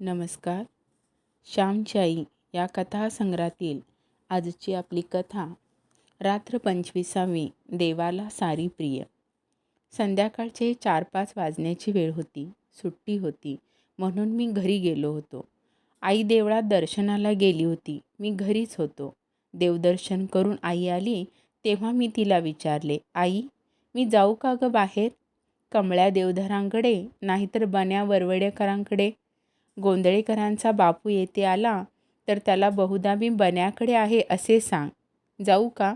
नमस्कार. श्यामची आई या कथासंग्रहातील आजची आपली कथा रात्र पंचवीसावी देवाला सारी प्रिय संध्याकाळचे चार पाच वाजण्याची वेळ होती सुट्टी होती म्हणून मी घरी गेलो होतो. आई देवळात दर्शनाला गेली होती मी घरीच होतो. देवदर्शन करून आई आली तेव्हा मी तिला विचारले आई मी जाऊ का गं बाहेर? कमळ्या देवधरांकडे नाहीतर बन्या वरवडेकरांकडे गोंधळेकरांचा बापू येथे आला तर त्याला बहुधा मी बन्याकडे आहे असे सांग. जाऊ का?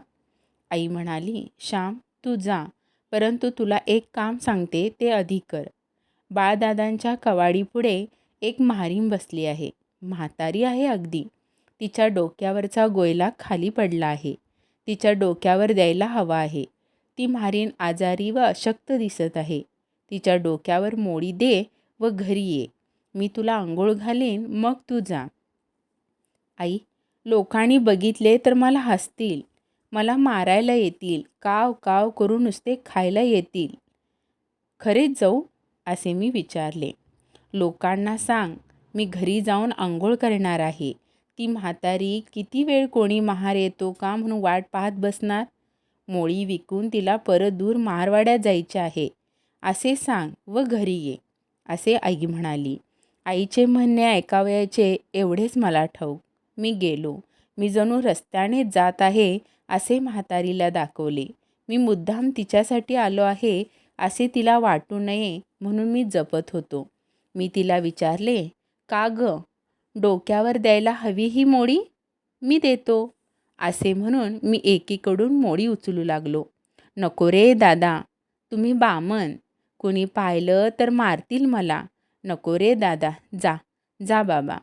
आई म्हणाली श्याम तू जा परंतु तुला एक काम सांगते ते अधिक कर. बाळदादांच्या कवाडीपुढे एक म्हारीम बसली आहे. म्हातारी आहे अगदी. तिच्या डोक्यावरचा गोयला खाली पडला आहे. तिच्या डोक्यावर द्यायला हवा आहे. ती म्हारीण आजारी व अशक्त दिसत आहे. तिच्या डोक्यावर मोडी दे व घरी ये. मी तुला आंघोळ घालीन मग तू जा. आई लोकांनी बघितले तर मला हसतील. मला मारायला येतील. काव काव करून नुसते खायला येतील. खरेच जाऊ असे मी विचारले. लोकांना सांग मी घरी जाऊन आंघोळ करणार आहे. ती म्हातारी किती वेळ कोणी महार येतो का म्हणून वाट पाहत बसणार? मोळी विकून तिला परत दूर महारवाड्यात जायचे आहे. असे सांग व घरी ये असे आई म्हणाली. आईचे म्हणणे ऐकावयाचे एवढेच मला ठाऊक मी गेलो. मी जणू रस्त्याने जात आहे असे म्हातारीला दाखवले. मी मुद्दाम तिच्यासाठी आलो आहे असे तिला वाटू नये म्हणून मी जपत होतो. मी तिला विचारले का ग? डोक्यावर द्यायला हवी ही मोडी? मी देतो. असे म्हणून मी एकीकडून मोडी उचलू लागलो. नको रे दादा तुम्ही बामन कुणी पाहिलं तर मारतील मला. नको रे दादा जा जा बाबा.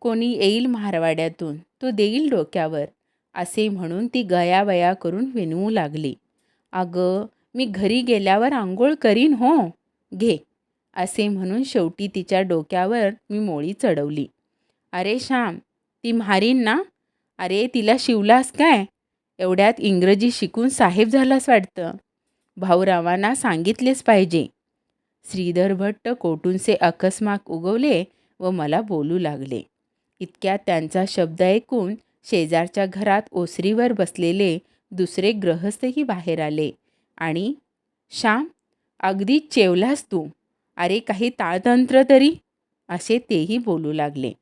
कोणी येईल महारवाड्यातून तो देईल डोक्यावर असे म्हणून ती गयावया करून विनवू लागली. अगं मी घरी गेल्यावर आंघोळ करीन हो घे असे म्हणून शेवटी तिच्या डोक्यावर मी मोळी चढवली. अरे श्याम ती म्हारीन ना? अरे तिला शिवलास काय? एवढ्यात इंग्रजी शिकून साहेब झालास वाटतं. भाऊरावांना सांगितलेच पाहिजे. श्रीधर भट्ट कोटूनचे अकस्मात उगवले व मला बोलू लागले. इतक्यात त्यांचा शब्द ऐकून शेजारच्या घरात ओसरीवर बसलेले दुसरे ग्रहस्थही बाहेर आले आणि श्याम अगदी चेवलास तू. अरे काही ताळतंत्र तरी. असे तेही बोलू लागले.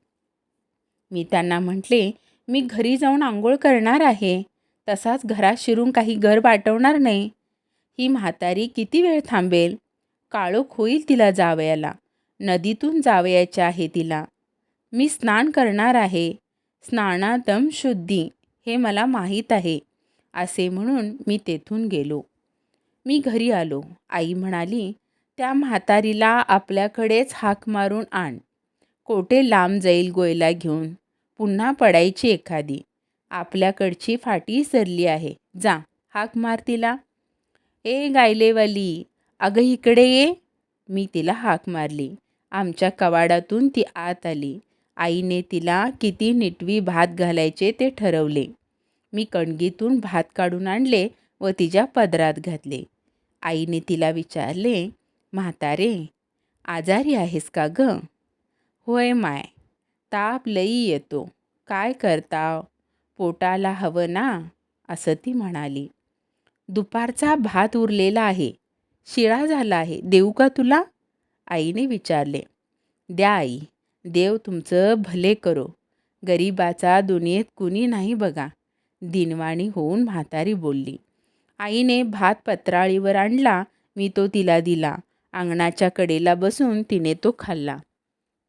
मी त्यांना म्हटले मी घरी जाऊन आंघोळ करणार आहे. तसाच घरात शिरून काही घर पाठवणार नाही. ही म्हातारी किती वेळ थांबेल? काळोख होईल तिला जावयाला. नदीतून जावयाचे आहे तिला. मी स्नान करणार आहे. स्नानादम शुद्धी हे मला माहीत आहे असे म्हणून मी तेथून गेलो. मी घरी आलो. आई म्हणाली त्या म्हातारीला आपल्याकडेच हाक मारून आण. कोठे लांब जाईल गोयला घेऊन? पुन्हा पडायची एखादी. आपल्याकडची फाटी सरली आहे. जा हाक मार तिला. ए गायलेवाली अगं इकडे ये. मी तिला हाक मारली. आमच्या कवाडातून ती आत आली. आईने तिला किती निटवी भात घालायचे ते ठरवले. मी कणगीतून भात काढून आणले व तिच्या पदरात घातले. आईने तिला विचारले म्हातारे आजारी आहेस का ग? होय माय ताप लई येतो. काय करता पोटाला हवं ना? असं ती म्हणाली. दुपारचा भात उरलेला आहे. शिळा झाला आहे. देऊ का तुला? आईने विचारले. द्या आई. देव तुमचं भले करो. गरिबाचा दुनियेत कुणी नाही बघा. दिनवाणी होऊन म्हातारी बोलली. आईने भात पत्राळीवर आणला. मी तो तिला दिला. अंगणाच्या कडेला बसून तिने तो खाल्ला.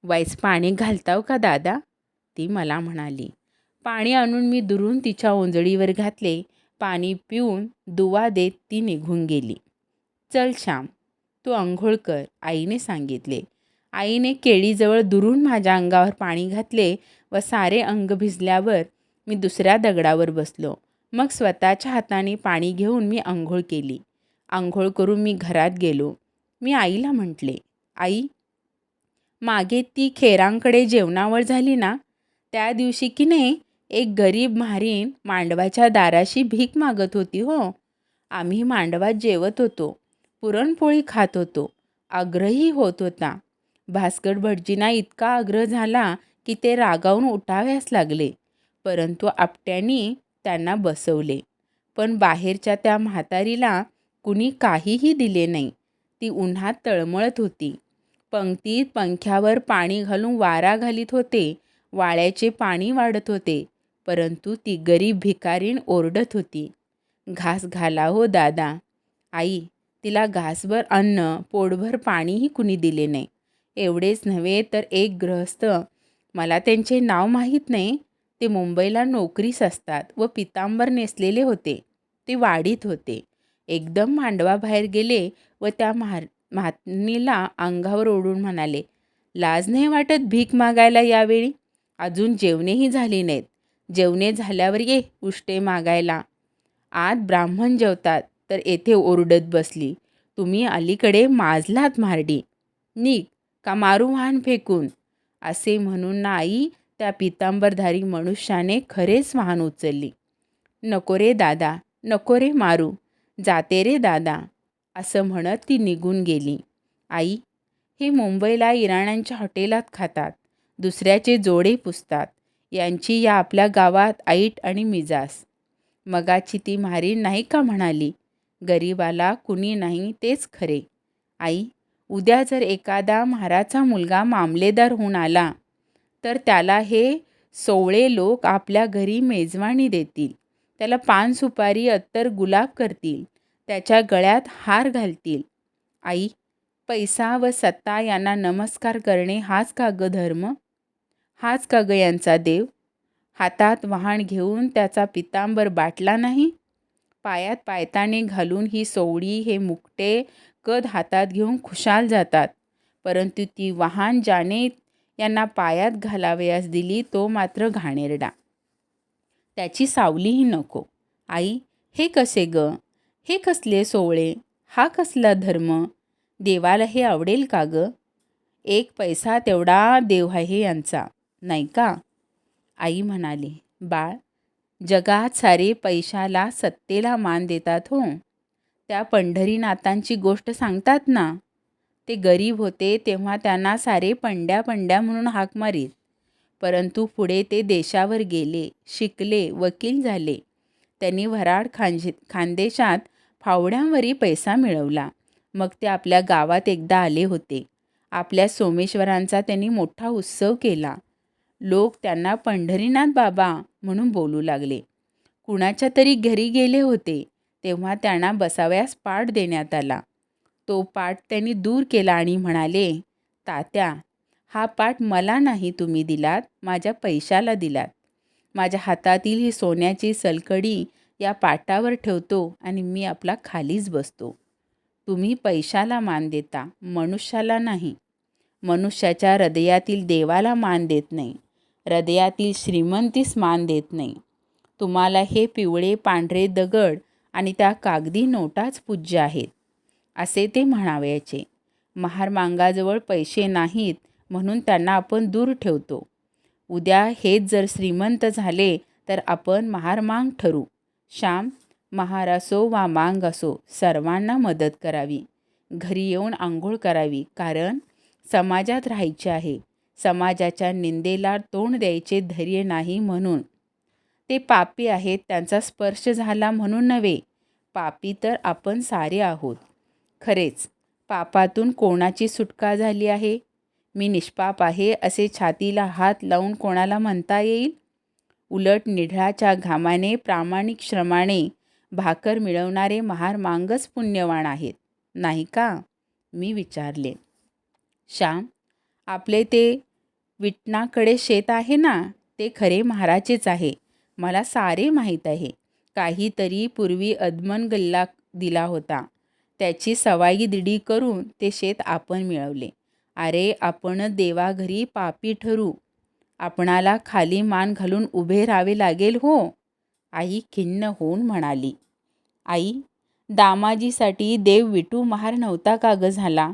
वाईस पाणी घालताव का दादा? ती मला म्हणाली. पाणी आणून मी दुरून तिच्या ओंजळीवर घातले. पाणी पिऊन दुवा देत ती निघून गेली. चल श्याम तू अंघोळ कर आईने सांगितले. आईने केळीजवळ दुरून माझ्या अंगावर पाणी घातले व सारे अंग भिजल्यावर मी दुसऱ्या दगडावर बसलो. मग स्वतःच्या हाताने पाणी घेऊन मी आंघोळ केली. आंघोळ करून मी घरात गेलो. मी आईला म्हटले आई मागे ती खेरांकडे जेवणावळ झाली ना? त्या दिवशी की नाही एक गरीब म्हारीण मांडवाच्या दाराशी भीक मागत होती हो. आम्ही मांडवात जेवत होतो. पुरणपोळी खात होतो. आग्रही होत होता. भास्कर भटजींना इतका आग्रह झाला की ते रागावून उठाव्यास लागले. परंतु आपट्यानी त्यांना बसवले. पण बाहेरच्या त्या म्हातारीला कुणी काहीही दिले नाही. ती उन्हात तळमळत होती. पंक्तीत पंख्यावर पाणी घालून वारा घालीत होते. वाळ्याचे पाणी वाढत होते. परंतु ती गरीब भिकारीण ओरडत होती. घास घाला हो दादा. आई तिला घासभर अन्न पोटभर पाणीही कुणी दिले नाही. एवढेच नव्हे तर एक गृहस्थ. मला त्यांचे नाव माहीत नाही. ते मुंबईला नोकरीस असतात व पितांबर नेसलेले होते. ते वाढीत होते. एकदम मांडवाबाहेर गेले व त्या म्हार महात्मीला अंगावर ओढून म्हणाले लाज नाही वाटत भीक मागायला यावेळी? अजून जेवणेही झाली नाहीत. जेवणे झाल्यावर ये उष्टे मागायला. आत ब्राह्मण जेवतात. तर येथे ओरडत बसली. तुम्ही अलीकडे माजलात मारडी निघ का मारू वाहन फेकून? असे म्हणून ना आई त्या पितांबरधारी मनुष्याने खरेच वाहन उचलली. नको रे दादा नको रे मारू. जाते रे दादा असं म्हणत ती निघून गेली. आई हे मुंबईला इराण्यांच्या हॉटेलात खातात. दुसऱ्याचे जोडे पुसतात. यांची या आपल्या गावात ऐट आणि मिजास. मगाची ती म्हारीण नाही का म्हणाली? गरीबाला कुणी नाही तेच खरे. आई उद्या जर एखादा महाराचा मुलगा मामलेदार होऊन आला तर त्याला हे सोवळे लोक आपल्या घरी मेजवानी देतील. त्याला पान सुपारी अत्तर गुलाब करतील. त्याच्या गळ्यात हार घालतील. आई पैसा व सत्ता यांना नमस्कार करणे हाच का ग धर्म? हाच का ग यांचा देव? हातात वाहन घेऊन त्याचा पितांबर बाटला नाही? पायात पायताने घालून ही सोवळी हे मुकटे कद हातात घेऊन खुशाल जातात. परंतु ती वाहन ज्याने यांना पायात घालावयास दिली तो मात्र घाणेरडा. त्याची सावलीही नको. आई हे कसे ग? हे कसले सोवळे? हा कसला धर्म? देवाला हे आवडेल का ग? एक पैसा तेवढा देव आहे यांचा. नाही का? आई म्हणाली बाळ जगात सारे पैशाला सत्तेला मान देतात हो. त्या पंढरीनाथांची गोष्ट सांगतात ना? ते गरीब होते तेव्हा त्यांना सारे पंड्या पंड्या म्हणून हाक मारीत. परंतु पुढे ते देशावर गेले शिकले वकील झाले. त्यांनी वराड खांजे खानदेशात फावड्यांवरी पैसा मिळवला. मग ते आपल्या गावात एकदा आले होते. आपल्या सोमेश्वरांचा त्यांनी मोठा उत्सव केला. लोक त्यांना पंढरीनाथ बाबा म्हणून बोलू लागले. कुणाच्या तरी घरी गेले होते तेव्हा त्यांना बसाव्यास पाठ देण्यात आला. तो पाठ त्यांनी दूर केला आणि म्हणाले तात्या हा पाठ मला नाही तुम्ही दिलात माझ्या पैशाला दिलात. माझ्या हातातील ही सोन्याची सलकडी या पाटावर ठेवतो आणि मी आपला खालीच बसतो. तुम्ही पैशाला मान देता मनुष्याला नाही. मनुष्याच्या हृदयातील देवाला मान देत नाही. हृदयातील श्रीमंतीस मान देत नाही. तुम्हाला हे पिवळे पांढरे दगड आणि त्या कागदी नोटाच पूज्य आहेत असे ते म्हणावयाचे. महारमांगाजवळ पैसे नाहीत म्हणून त्यांना आपण दूर ठेवतो. उद्या हेच जर श्रीमंत झाले तर आपण महारमांग ठरू. श्याम महार असो वा मांग असो सर्वांना मदत करावी. घरी येऊन आंघोळ करावी कारण समाजात राहायचे आहे. समाजाच्या निंदेला तोंड द्यायचे धैर्य नाही म्हणून. ते पापी आहेत त्यांचा स्पर्श झाला म्हणून नव्हे. पापी तर आपण सारे आहोत. खरेच पापातून कोणाची सुटका झाली आहे? मी निष्पाप आहे असे छातीला हात लावून कोणाला म्हणता येईल? उलट निढळाच्या घामाने प्रामाणिक श्रमाने भाकर मिळवणारे महार मांगच पुण्यवान आहेत. नाही का? मी विचारले. श्याम आपले ते विटणाकडे शेत आहे ना ते खरे महाराचेच आहे. मला सारे माहीत आहे. काहीतरी पूर्वी अदमन गल्ला दिला होता. त्याची सवाई दिडी करून ते शेत आपण मिळवले. अरे आपण देवाघरी पापी ठरू. आपणाला खाली मान घालून उभे राहावे लागेल हो आई खिन्न होऊन म्हणाली. आई दामाजीसाठी देव विटू महार नव्हता का ग झाला?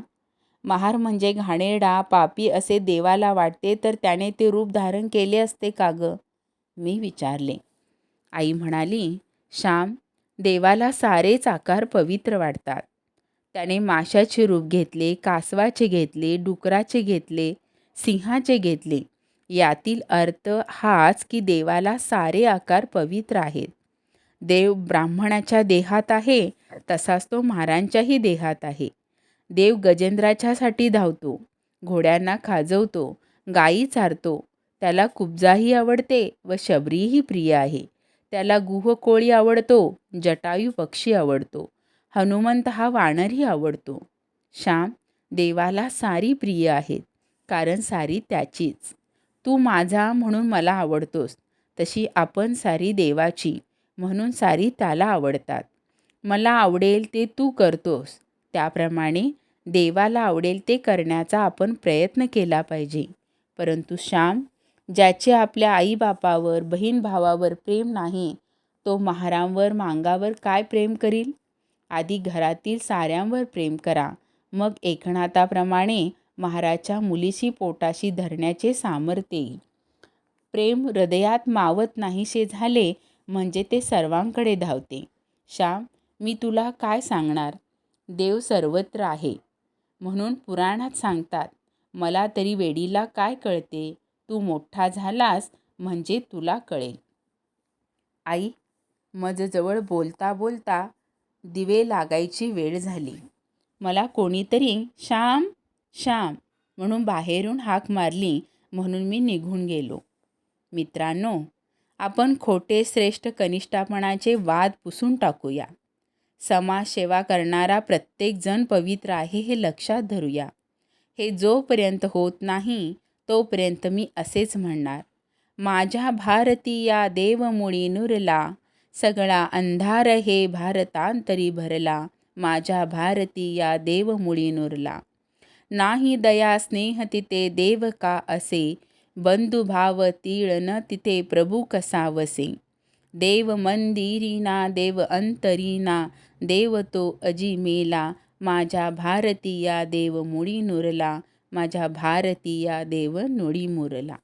महार म्हणजे घाणेरडा पापी असे देवाला वाटते तर त्याने ते रूप धारण केले असते का ग? मी विचारले. आई म्हणाली श्याम देवाला सारेच आकार पवित्र वाटतात. त्याने माशाचे रूप घेतले कासवाचे घेतले डुकराचे घेतले सिंहाचे घेतले. यातील अर्थ हाच की देवाला सारे आकार पवित्र आहेत. देव ब्राह्मणाच्या देहात आहे तसाच तो महारांच्याही देहात आहे. देव गजेंद्राच्यासाठी धावतो. घोड्यांना खाजवतो. गायी चारतो. त्याला कुब्जाही आवडते व शबरीही प्रिय आहे. त्याला गुहकोळी आवडतो. जटायू पक्षी आवडतो. हनुमंत हा वानरही आवडतो. श्याम देवाला सारी प्रिय आहेत. कारण सारी त्याचीच. तू माझा म्हणून मला आवडतोस. तशी आपण सारी देवाची. म्हणून सारी त्याला आवडतात. मला आवडेल ते तू करतोस. त्याप्रमाणे देवाला आवडेल ते करण्याचा आपण प्रयत्न केला पाहिजे. परंतु श्याम ज्याचे आपल्या आईबापावर बहीण भावावर प्रेम नाही तो महारांवर मांगावर काय प्रेम करील? आधी घरातील साऱ्यांवर प्रेम करा. मग एकनाथाप्रमाणे महाराजच्या मुलीशी पोटाशी धरण्याचे सामर्थ्य येईल. प्रेम हृदयात मावत नाहीसे झाले म्हणजे ते सर्वांकडे धावते. श्याम मी तुला काय सांगणार? देव सर्वत्र आहे. म्हणून पुराणात सांगतात मला तरी वेडीला काय कळते? तू मोठा झालास म्हणजे तुला कळेल. आई मजजवळ बोलता बोलता दिवे लागायची वेळ झाली. मला कोणीतरी श्याम श्याम म्हणून बाहेरून हाक मारली म्हणून मी निघून गेलो. मित्रांनो आपण खोटे श्रेष्ठ कनिष्ठापणाचे वाद पुसून टाकूया. समाजसेवा करणारा प्रत्येकजण पवित्र आहे हे लक्षात धरूया. हे जोपर्यंत होत नाही तोपर्यंत मी असेच म्हणणार. माझ्या भारतीया देवमुळी नुरला सगळा अंधार हे भारतांतरी भरला. माझ्या भारतीया देवमुळी नुरला. नाही दया स्नेह तिथे देव का असे? बंधुभाव तीळ न तिथे प्रभू कसा वसे? देव मंदिरीना देव अंतरीना देव तो अजिमेला माझ्या भारतीया देव मुळी नुरला माझ्या भारतीया देव नुळी मुरला.